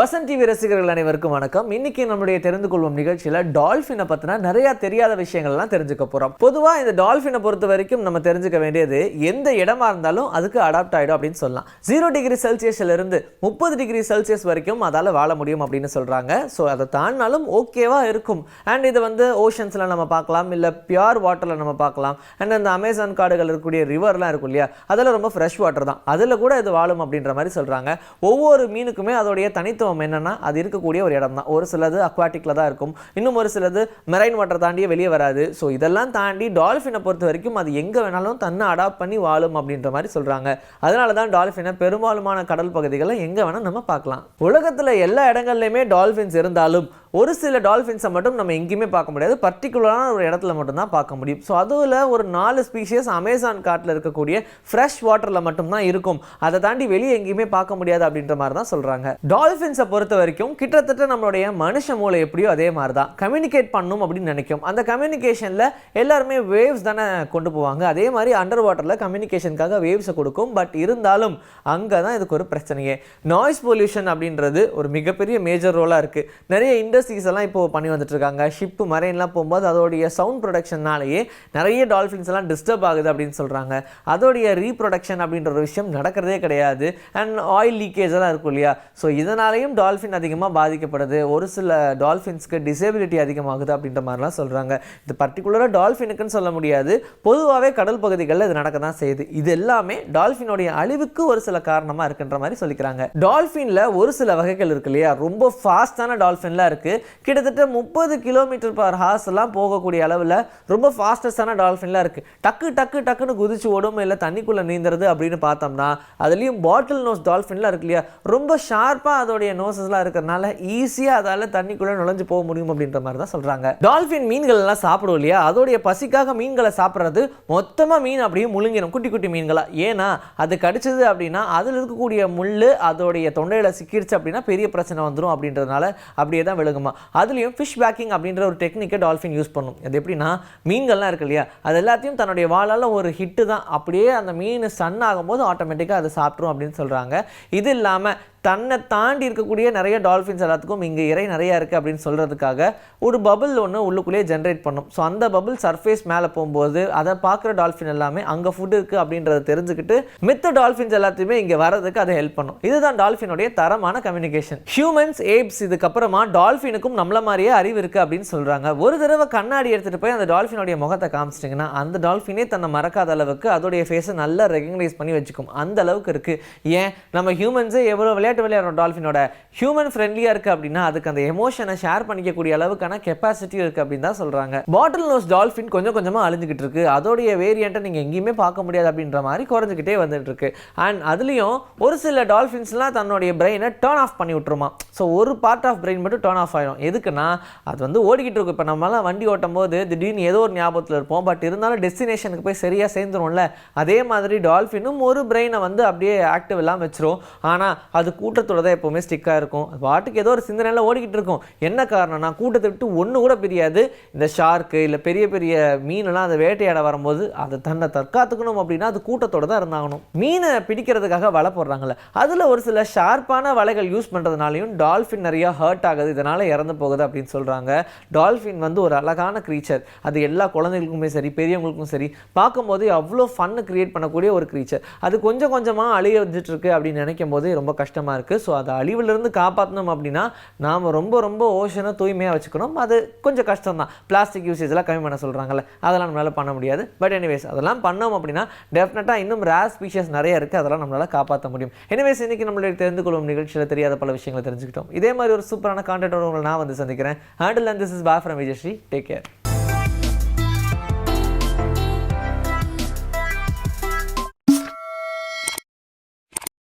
Vasanth TV ரசிகர்கள் அனைவருக்கும் வணக்கம். இன்னைக்கு நம்முடைய தெரிந்து கொள்வோம் நிகழ்ச்சியில டால்ஃபினை பற்றினா நிறைய தெரியாத விஷயங்கள்லாம் தெரிஞ்சுக்க போறோம். பொதுவா இந்த டால்ஃபினை பொறுத்த வரைக்கும் நம்ம தெரிஞ்சுக்க வேண்டியது எந்த இடமா இருந்தாலும் அதுக்கு அடாப்ட் ஆயிடும் அப்படின்னு சொல்லலாம். ஜீரோ டிகிரி செல்சியஸ்ல இருந்து முப்பது டிகிரி செல்சியஸ் வரைக்கும் அதால வாழ முடியும் அப்படின்னு சொல்றாங்க. ஸோ அதை தாண்டினாலும் ஓகேவா இருக்கும். அண்ட் இது வந்து ஓஷன்ஸ்ல நம்ம பார்க்கலாம் இல்ல பியூர் வாட்டர்ல நம்ம பார்க்கலாம். அண்ட் அந்த அமேசான் காடுகள் இருக்கக்கூடிய ரிவர்லாம் இருக்கும் இல்லையா அதில் ரொம்ப ஃப்ரெஷ் வாட்டர் தான். அதில் கூட இது வாழும் அப்படின்ற மாதிரி சொல்றாங்க. ஒவ்வொரு மீனுக்குமே அதோடைய தனித்துவம் என்னன்னா அது இருக்கக்கூடிய ஒரு இடம் தான் ஒரு சிலது அக்வாட்டிக்கில் தான் இருக்கும். இன்னும் ஒரு சிலது மெரைன் வாட்டர் தாண்டியே வெளியே வராது. ஸோ இதெல்லாம் தாண்டி டால்ஃபினை பொறுத்த வரைக்கும் அது எங்கே வேணாலும் தன்னை அடாப்ட் பண்ணி வாழும் அப்படின்ற மாதிரி சொல்கிறாங்க அதனால தான் டால்ஃபினை பெரும்பாலுமான கடல் பகுதிகளை எங்கே வேணால் நம்ம பார்க்கலாம். உலகத்தில் எல்லா இடங்கள்லையுமே டால்ஃபின்ஸ் இருந்தாலும் ஒரு சில டால்ஃபின்ஸை மட்டும் நம்ம எங்கேயுமே பார்க்க முடியாது. பர்டிகுலரான ஒரு இடத்துல மட்டும்தான் பார்க்க முடியும். ஸோ அதில் ஒரு நாலு ஸ்பீஷியஸ் அமேசான் காட்டில் இருக்கக்கூடிய ஃப்ரெஷ் வாட்டரில் மட்டும்தான் இருக்கும். அதை தாண்டி வெளியே எங்கேயுமே பார்க்க முடியாது அப்படின்ற மாதிரி தான் சொல்கிறாங்க டால்ஃபின்ஸை பொறுத்த வரைக்கும் கிட்டத்தட்ட நம்மளுடைய மனுஷ மூளை எப்படியோ அதே மாதிரி தான் கம்யூனிகேட் பண்ணும் அப்படின்னு நினைக்கும். அந்த கம்யூனிகேஷனில் எல்லாருமே வேவ்ஸ் தானே கொண்டு போவாங்க. அதே மாதிரி அண்டர் வாட்டரில் கம்யூனிகேஷனுக்காக வேவ்ஸை கொடுக்கும். பட் இருந்தாலும் அங்கே தான் இதுக்கு ஒரு பிரச்சனையே. நாய்ஸ் பொல்யூஷன் அப்படின்றது ஒரு மிகப்பெரிய மேஜர் ரோலாக இருக்குது நிறைய இண்டஸ்ட்ரீஸ் எல்லாம் இப்போ பண்ணி வந்துட்டுருக்காங்க. ஷிப்பு மரைன்லாம் போகும்போது அதோடைய சவுண்ட் ப்ரொடக்ஷன்னாலேயே நிறைய டால்ஃபின்ஸ் எல்லாம் டிஸ்டர்ப் ஆகுது அப்படின்னு சொல்கிறாங்க அதோடைய ரீப்ரொடக்ஷன் அப்படின்ற ஒரு விஷயம் நடக்கிறதே கிடையாது. அண்ட் ஆயில் லீக்கேஜ் எல்லாம் இருக்கும் இல்லையா? ஸோ இதனாலேயும் டால்ஃபின் அதிகமாக பாதிக்கப்படுது. ஒரு சில டால்ஃபின்ஸ்க்கு டிசேபிலிட்டி அதிகமாகுது அப்படின்ற மாதிரிலாம் சொல்கிறாங்க இது பர்டிகுலராக டால்ஃபினுக்குன்னு சொல்ல முடியாது. பொதுவாகவே கடல் பகுதிகளில் இது நடக்க தான் செய்யுது. இது எல்லாமே டால்ஃபினுடைய அழிவுக்கு ஒரு சில காரணமாக இருக்குன்ற மாதிரி சொல்லிக்கிறாங்க. டால்ஃபினில் ஒரு சில வகைகள் இருக்கு இல்லையா? ரொம்ப ஃபாஸ்டான டால்ஃபின்லாம் இருக்குது கிட்டத்தட்ட முப்பது கிலோமீட்டர் பர் ஹார்ஸ் எல்லாம் போகக்கூடிய அளவில் ரொம்ப ஃபாஸ்டஸ்டான டால்ஃபின்லாம் இருக்குது டக்கு டக்கு டக்குன்னு குதிச்சு ஓடும் இல்லை தண்ணிக்குள்ளே நீந்துறது அப்படின்னு பார்த்தோம்னா அதுலேயும் பாட்டில் நோஸ் டால்ஃபின்லாம் இருக்கு இல்லையா? ரொம்ப ஷார்ப்பாக அதோடைய நோசஸ்லாம் இருக்கிறனால ஈஸியாக அதால் தண்ணிக்குள்ளே நுழைஞ்சு போக முடியும் அப்படின்ற மாதிரி தான் சொல்கிறாங்க டால்ஃபின் மீன்கள் எல்லாம் சாப்பிடும் இல்லையா? அதோடைய பசிக்காக மீன்களை சாப்பிட்றது மொத்தமாக மீன் அப்படியே முழுங்கிடும் குட்டி குட்டி மீன்களாக ஏன்னா அது கடிச்சது அப்படின்னா அதில் இருக்கக்கூடிய முள் அதோடைய தொண்டையில் சிக்கிடுச்சு அப்படின்னா பெரிய பிரச்சனை வந்துடும் அப்படின்றதுனால அப்படியே தான் விழுகும் அதுலேயும் ஃபிஷ் பேக்கிங் அப்படின்ற ஒரு டெக்னிக்கை டால்ஃபின் யூஸ் பண்ணும். அது எப்படின்னா மீன்கள்லாம் இருக்கு இல்லையா? அது எல்லாத்தையும் தன்னுடைய வாழால் ஒரு ஹிட்டு தான். அப்படியே அந்த மீன் சன் ஆகும்போது ஆட்டோமேட்டிக்காக அதை சாப்பிட்ரும் அப்படின்னு சொல்கிறாங்க இது இல்லாமல் தன்னை தாண்டி இருக்கக்கூடிய நிறைய டால்ஃபின்ஸ் எல்லாத்துக்கும் இங்கே இறை நிறையா இருக்குது அப்படின்னு சொல்கிறதுக்காக ஒரு பபுள் ஒன்று உள்ளுக்குள்ளேயே ஜென்ரேட் பண்ணும். ஸோ அந்த பபுள் சர்ஃபேஸ் மேலே போகும்போது அதை பார்க்குற டால்ஃபின் எல்லாமே அங்கே ஃபுட் இருக்குது அப்படின்றத தெரிஞ்சுக்கிட்டு மித்த டால்ஃபின்ஸ் எல்லாத்தையுமே இங்கே வரதுக்கு அதை ஹெல்ப் பண்ணும். இதுதான் டால்ஃபினுடைய தரமான கம்யூனிகேஷன் ஹியூமன்ஸ் ஏப்ஸ் இதுக்கப்புறமா டால்ஃபினுக்கும் நம்மள மாதிரியே அறிவு இருக்குது அப்படின்னு சொல்கிறாங்க ஒரு தடவை கண்ணாடி எடுத்துகிட்டு போய் அந்த டால்ஃபினுடைய முகத்தை காமிச்சிட்டிங்கன்னா அந்த டால்ஃபினே தன்னை மறக்காத அளவுக்கு அதோடைய ஃபேஸை நல்லா ரெகக்னைஸ் பண்ணி வச்சுக்கும். அந்த அளவுக்கு இருக்குது ஏன்? நம்ம ஹியூமன்ஸே எவ்வளோ விளையாட்டு விளையாடுற டால்ஃபினோட. ஹியூமன் ஃப்ரெண்ட்லியாக இருக்குது அப்படின்னா அதுக்கு அந்த எமோஷனை ஷேர் பண்ணிக்கக்கூடிய அளவுக்கான கெப்பாசிட்டி இருக்குது அப்படின்னு தான் சொல்கிறாங்க பாட்டில் நோஸ் டால்ஃபின் கொஞ்சம் கொஞ்சமாக அழிஞ்சிக்கிட்டு இருக்கு. அதோடைய வேரியண்ட்டை நீங்கள் எங்கேயுமே பார்க்க முடியாது அப்படின்ற மாதிரி குறைஞ்சிக்கிட்டே வந்துட்டு இருக்கு. அண்ட் அதுலேயும் ஒரு சில டால்ஃபின்ஸ்லாம் தன்னுடைய பிரெயினை டேர்ன் ஆஃப் பண்ணி விட்டுருமா. ஸோ ஒரு பார்ட் ஆஃப் பிரெயின் மட்டும் டேர்ன் ஆஃப் ஆகிடும் எதுக்குன்னா அது வந்து ஓடிக்கிட்டு இருக்கும் இப்போ நம்மளாம் வண்டி ஓட்டும் போது திடீர்னு ஏதோ ஒரு ஞாபகத்தில் இருப்போம். பட் இருந்தாலும் டெஸ்டினேஷனுக்கு போய் சரியாக சேர்ந்துரும்ல. அதே மாதிரி டால்ஃபினும் ஒரு பிரெயினை வந்து அப்படியே ஆக்டிவ் எல்லாம் வச்சிரும். ஆனால் அது கூட்டத்தோட தான் எப்போவுமே ஸ்டிக்காக இருக்கும். அது பாட்டுக்கு ஏதோ ஒரு சிந்தனையில் ஓடிக்கிட்டு இருக்கும். என்ன காரணம்னா கூட்டத்தை விட்டு ஒன்று கூட பிரியாது. இந்த ஷார்க்கு இல்லை பெரிய பெரிய மீனெல்லாம் அதை வேட்டையாட வரும்போது அதை தன்னை தற்காத்துக்கணும் அப்படின்னா அது கூட்டத்தோட தான் இருந்தாகணும். மீனை பிடிக்கிறதுக்காக வலை போடுறாங்கல்ல அதில் ஒரு சில ஷார்ப்பான வலைகள் யூஸ் பண்ணுறதுனாலையும் டால்ஃபின் நிறையா ஹர்ட் ஆகுது. இதனால் இறந்து போகுது அப்படின்னு சொல்கிறாங்க டால்ஃபின் வந்து ஒரு அழகான க்ரீச்சர் அது எல்லா குழந்தைகளுக்குமே சரி பெரியவங்களுக்கும் சரி பார்க்கும்போது அவ்வளோ ஃபன்னு க்ரியேட் பண்ணக்கூடிய ஒரு க்ரீச்சர் அது கொஞ்சம் கொஞ்சமாக அழிய வந்துட்டு இருக்கு அப்படின்னு நினைக்கும் போது ரொம்ப கஷ்டமாக இருக்குது ஸோ அதை அழிவிலிருந்து காப்பாற்றணும் அப்படின்னா நாம் ரொம்ப ரொம்ப ஓஷனை தூய்மையாக வச்சுக்கணும். அது கொஞ்சம் கஷ்டம் தான் பிளாஸ்டிக் யூசேஜ்லாம் கம்மி பண்ண சொல்கிறாங்கல்ல அதெல்லாம் நம்மளால் பண்ண முடியாது. பட் எனிவேஸ் அதெல்லாம் பண்ணோம் அப்படின்னா டெஃபினட்டாக இன்னும் ரேர் ஸ்பீஷஸ் நிறைய இருக்குது அதெல்லாம் நம்மளால் காப்பாற்ற முடியும். எனிவேஸ் இன்றைக்கி நம்மளுடைய தெரிந்து கொள்ளும் நிகழ்ச்சியில் தெரியாத பல விஷயங்களை தெரிஞ்சுக்கிட்டோம். இதே மாதிரி ஒரு சூப்பரான கான்டென்ட்டோட உங்களை நான் வந்து சந்திக்கிறேன். ஹேண்டில் அண்ட் திஸ் இஸ் பா ஃப்ரம் விஜயஸ்ரீ டேக் கேர்